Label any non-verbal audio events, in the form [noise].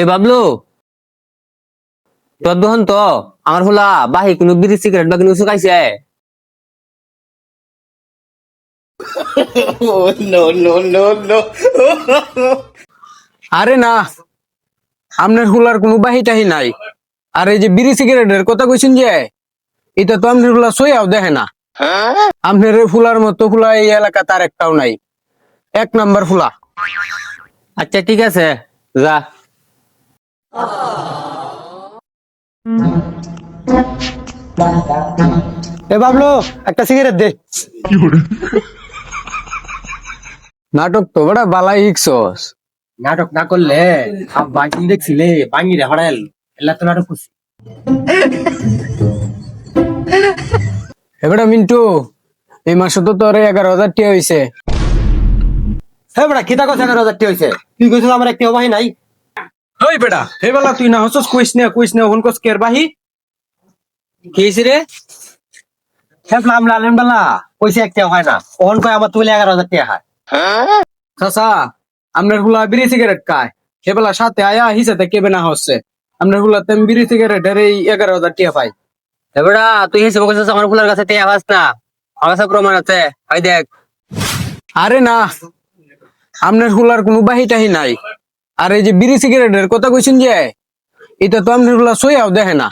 এ বাবলু। তোর দোহন তো আমার হলা বাহি কোনো বিড়ি সিগারেট বা কোনো কিছু খাইছে? [laughs] আরে না আপনার হুলার কোনো বাহি টাহি নাই। আর এই যে বিড়ি সিগারেটের কথা কইছেন যে এটা তো আপনার হুলা সইয়াও দেখে না। আপনার ফুলার মতো ফুলা এই এলাকা তার একটাও নাই। এক নাম্বার ফুলা আচ্ছা ঠিক আছে। যা। এ বাবলো একটা সিগারেট দে। নাটক তো বড় বালাই হিকছস নাটক না করলে বাকি দেখছিলে বাঙি রে হড়াইল এলা তো নাটক করছি। এবারে মিন্টু এই মাসে তো তোর এগারো হাজার টিয়া হয়েছে হ্যাঁ বেটা কিতা কথা এগারো হাজার টাকা হয়েছে তুই কইছিস আমার একটি অবাহি নাই? ওই বেটা এই বেলা তুই না হসস কইস না কইস না হন কস কের বাহি? কি হয়েছে রে? খেপলাম লালেন বেলা কইছে একটা হয় না। ওহন কয় আমার তুলে এগারো হাজার টাকা হয়। চাচা আপনার হুলা বিড়ি সিগারেট খায়। সে বেলা সাথে আয়া হিসাতে কেবে না হচ্ছে? আপনার হুলা তেম বিড়ি সিগারেটের এই এগারো হাজার টিয়া পাই। এবারা তুই হিসেবে করছিস আমার ফুলার কাছে তে আওয়াজ না? আমার কাছে প্রমাণ আছে। ওই দেখ। আরে না আপনার হুলার কোনো বাহি টাহি নাই। আর এই যে বিড়ি সিগারেটের কথা কইছেন যে এটা তো আপনার সইয়াও দেখে না।